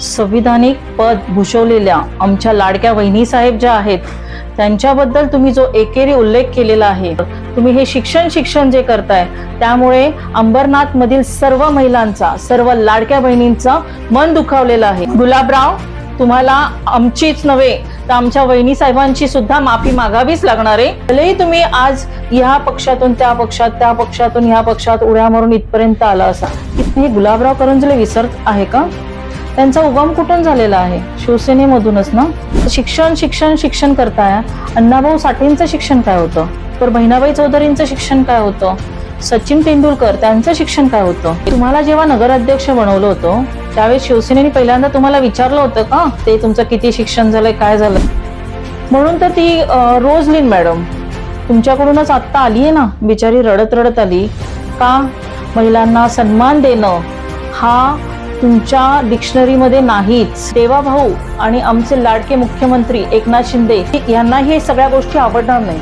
संविधानिक पद भूषवलेल्या आमच्या लाडक्या वहिनी साहेब ज्या आहेत त्यांच्याबद्दल तुम्ही जो एकेरी उल्लेख केलेला आहे तुम्ही हे शिक्षण शिक्षण जे करताय त्यामुळे अंबरनाथ मधील सर्व महिलांचा सर्व लाडक्या बहिणींचा मन दुखावलेलं आहे. गुलाबराव तुम्हाला आमचीच नव्हे तर आमच्या वहिनी साहेबांची सुद्धा माफी मागावीच लागणार आहे. भलेही तुम्ही आज ह्या पक्षातून त्या पक्षात त्या पक्षातून ह्या पक्षात उड्या मारून इथपर्यंत आला असा हे गुलाबराव करंजले विसरत आहे का? त्यांचा उगम कुठून झालेला आहे? शिवसेनेमधूनच ना? शिक्षण शिक्षण शिक्षण करताय. अण्णाभाऊ साठेंचं शिक्षण काय होतं? तर बहिणाबाई चौधरींचं शिक्षण काय होतं? सचिन तेंडुलकर त्यांचं शिक्षण काय होतं? तुम्हाला जेव्हा नगराध्यक्ष बनवलं होतं त्यावेळेस शिवसेनेने पहिल्यांदा तुम्हाला विचारलं होतं का? ते तुमचं किती शिक्षण झालंय काय झालं म्हणून तर ती रोजलीन मॅडम. तुमच्याकडूनच आत्ता आली आहे ना? बिचारी रडत रडत आली. का? महिलांना सन्मान देणं हा तुमच्या डिक्शनरीमध्ये नाहीच. देवाभाऊ आणि आमचे लाडके मुख्यमंत्री एकनाथ शिंदे यांना हे सगळ्या गोष्टी आवडणार नाही.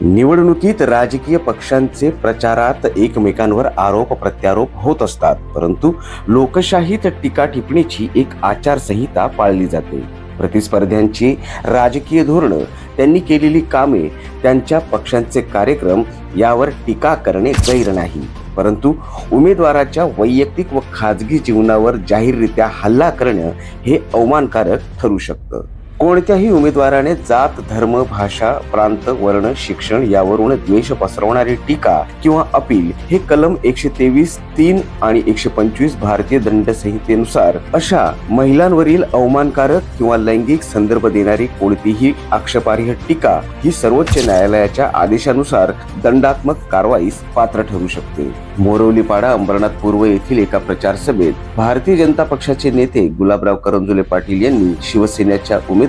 निवडणुकीत राजकीय पक्षांचे प्रचारात एकमेकांवर आरोप प्रत्यारोप होत असतात परंतु लोकशाहीत टीका टिपणीची एक आचारसंहिता पाळली जाते. प्रतिस्पर्ध्यांची राजकीय धोरणं त्यांनी केलेली कामे त्यांच्या पक्षांचे कार्यक्रम यावर टीका करणे गैर नाही. परंतु उमेदवाराच्या वैयक्तिक व खाजगी जीवनावर जाहीररित्या हल्ला करणं हे अवमानकारक ठरू शकतं. कोणत्याही उमेदवाराने जात धर्म भाषा प्रांत वर्ण शिक्षण यावरून द्वेष पसरवणारी टीका किंवा अपील हे कलम एकशे तेवीस तीन आणि एकशे पंचवीस भारतीय दंड संहितेनुसार अशा महिलांवरील अवमानकारक किंवा लैंगिक संदर्भ देणारी कोणतीही आक्षेपार्ह टीका ही सर्वोच्च न्यायालयाच्या आदेशानुसार दंडात्मक कारवाईस पात्र ठरू शकते. मोरवलीपाडा अंबरनाथ पूर्व येथील एका प्रचार सभेत भारतीय जनता पक्षाचे नेते गुलाबराव करंजुले पाटील यांनी शिवसेनेच्या उमेदवार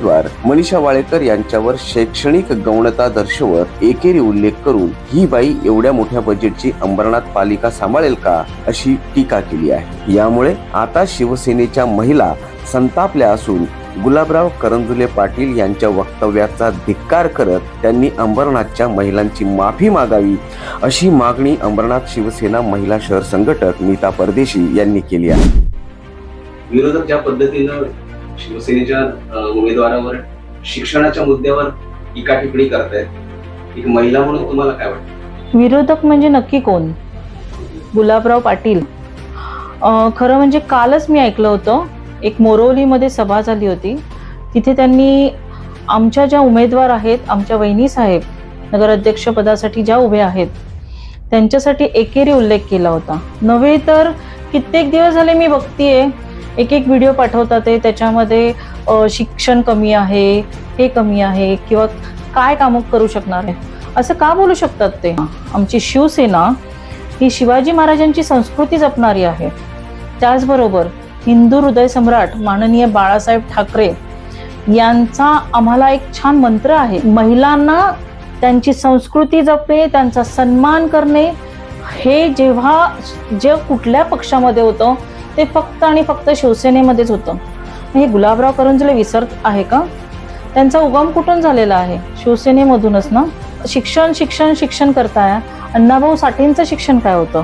मनीषा वाळेकर यांच्यावर शैक्षणिक गौणता दर्शवत एकेरी उल्लेख करून ही बाई एवढ्या मोठ्या बजेटची अंबरनाथ पालिका सांभाळेल का? अशी टीका केली आहे. यामुळे आता शिवसेनेच्या महिला संतापल्या असून गुलाबराव करंजुले पाटील यांच्या वक्तव्याचा धिक्कार करत त्यांनी अंबरनाथच्या महिलांची माफी मागावी अशी मागणी अंबरनाथ शिवसेना महिला शहर संघटक नीता परदेशी यांनी केली आहे. विरोधक ज्या पद्धतीनं शिवसेनेच्या उमेदवारावर शिक्षणाच्या मुद्द्यावर टीका टिप्पणी करतायत. एक महिला म्हणून तुम्हाला काय वाटतं? विरोधक म्हणजे नक्की कोण? गुलाबराव पाटील. खरं म्हणजे कालच मी ऐकलं होतं एक मोरवलीमध्ये सभा झाली होती. तिथे त्यांनी आमच्या ज्या उमेदवार आहेत आमच्या वहिनी साहेब नगराध्यक्ष पदासाठी ज्या उभे आहेत त्यांच्यासाठी एकेरी उल्लेख केला होता. नव्हे तर कित्येक दिवस झाले मी बघतीये एक एक व्हिडिओ पाठवतात ते त्याच्यामध्ये शिक्षण कमी आहे हे कमी आहे किंवा काय कामं करू शकणार आहे? असं का बोलू शकतात ते? आमची शिवसेना ही शिवाजी महाराजांची संस्कृती जपणारी आहे. त्याचबरोबर हिंदू हृदय सम्राट माननीय बाळासाहेब ठाकरे यांचा आम्हाला एक छान मंत्र आहे. महिलांना त्यांची संस्कृती जपणे त्यांचा सन्मान करणे हे जेव्हा जे कुठल्या पक्षामध्ये होतं ते फक्त आणि फक्त शिवसेनेमध्येच होतं. हे गुलाबराव करंजले विसरत आहे का? त्यांचा उगम कुठून झालेला आहे? शिवसेनेमधूनच ना? शिक्षण शिक्षण शिक्षण करताय. अण्णाभाऊ साठेंचं शिक्षण काय होतं?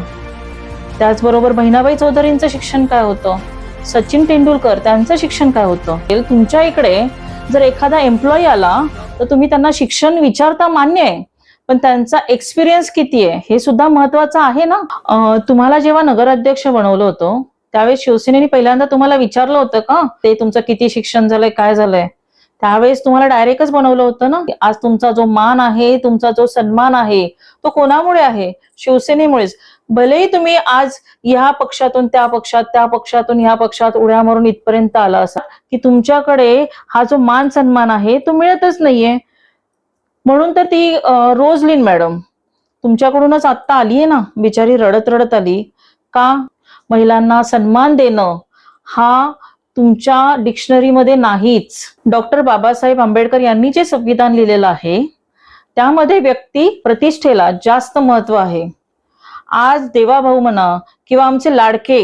त्याचबरोबर बहिणाबाई चौधरींचं शिक्षण काय होतं? सचिन तेंडुलकर त्यांचं शिक्षण काय होतं? तुमच्या इकडे जर एखादा एम्प्लॉई आला तर तुम्ही त्यांना शिक्षण विचारता मान्य आहे. पण त्यांचा एक्सपिरियन्स किती आहे? हे सुद्धा महत्वाचं आहे ना? तुम्हाला जेव्हा नगराध्यक्ष बनवलं होतं त्यावेळेस शिवसेनेने पहिल्यांदा तुम्हाला विचारलं होतं का? ते तुमचं किती शिक्षण झालंय काय झालंय? त्यावेळेस तुम्हाला डायरेक्टच बनवलं होतं ना? आज तुमचा जो मान आहे तुमचा जो सन्मान आहे तो कोणामुळे आहे? शिवसेनेमुळेच. भलेही तुम्ही आज ह्या पक्षातून त्या पक्षात त्या पक्षातून ह्या पक्षात उड्या मारून इथपर्यंत आला असा की तुमच्याकडे हा जो मान सन्मान आहे तो मिळतच नाहीये. म्हणून तर ती रोजलीन मॅडम. तुमच्याकडूनच आत्ता आली आहे ना? बिचारी रडत रडत आली. का? महिलांना सन्मान देणं हा तुमच्या डिक्शनरीमध्ये नाहीच. डॉक्टर बाबासाहेब आंबेडकर यांनी जे संविधान लिहिलेलं आहे त्यामध्ये व्यक्ती प्रतिष्ठेला जास्त महत्त्व आहे. आज देवाभाऊ म्हणा किंवा आमचे लाडके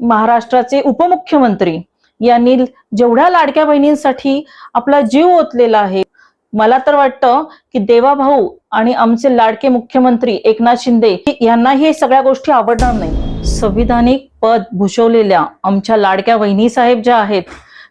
महाराष्ट्राचे उपमुख्यमंत्री यांनी जेवढ्या लाडक्या बहिणींसाठी आपला जीव ओतलेला आहे मला तर वाटतं की देवाभाऊ आणि आमचे लाडके मुख्यमंत्री एकनाथ शिंदे यांना हे सगळ्या गोष्टी आवडणार नाही संविधानिक पद भूषवलेल्या आमच्या लाडक्या वहिनी साहेब ज्या आहेत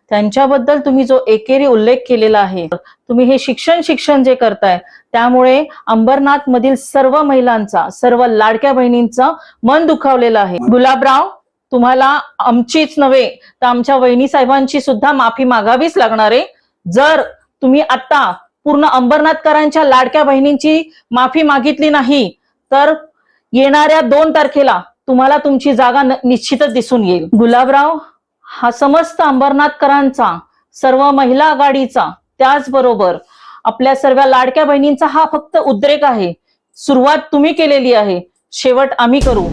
त्यांच्याबद्दल तुम्ही जो एकेरी उल्लेख केलेला आहे तुम्ही हे शिक्षण शिक्षण जे करताय त्यामुळे अंबरनाथ मधील सर्व महिलांचा सर्व लाडक्या बहिणींचं मन दुखावलेलं आहे. गुलाबराव तुम्हाला आमचीच नव्हे तर आमच्या वहिनी साहेबांची सुद्धा माफी मागावीच लागणार आहे. जर तुम्ही आता पूर्ण अंबरनाथकरांच्या लाडक्या बहिणींची माफी मागितली नाही तर येणाऱ्या दोन तारखेला तुम्हाला तुमची जागा निश्चितच दिसून येईल. गुलाबराव हा समस्त अंबरनाथकरांचा सर्व महिला आघाडीचा त्याचबरोबर आपल्या सर्व लाडक्या बहिणींचा हा फक्त उद्रेक आहे. सुरुवात तुम्ही केलेली आहे. शेवट आम्ही करू.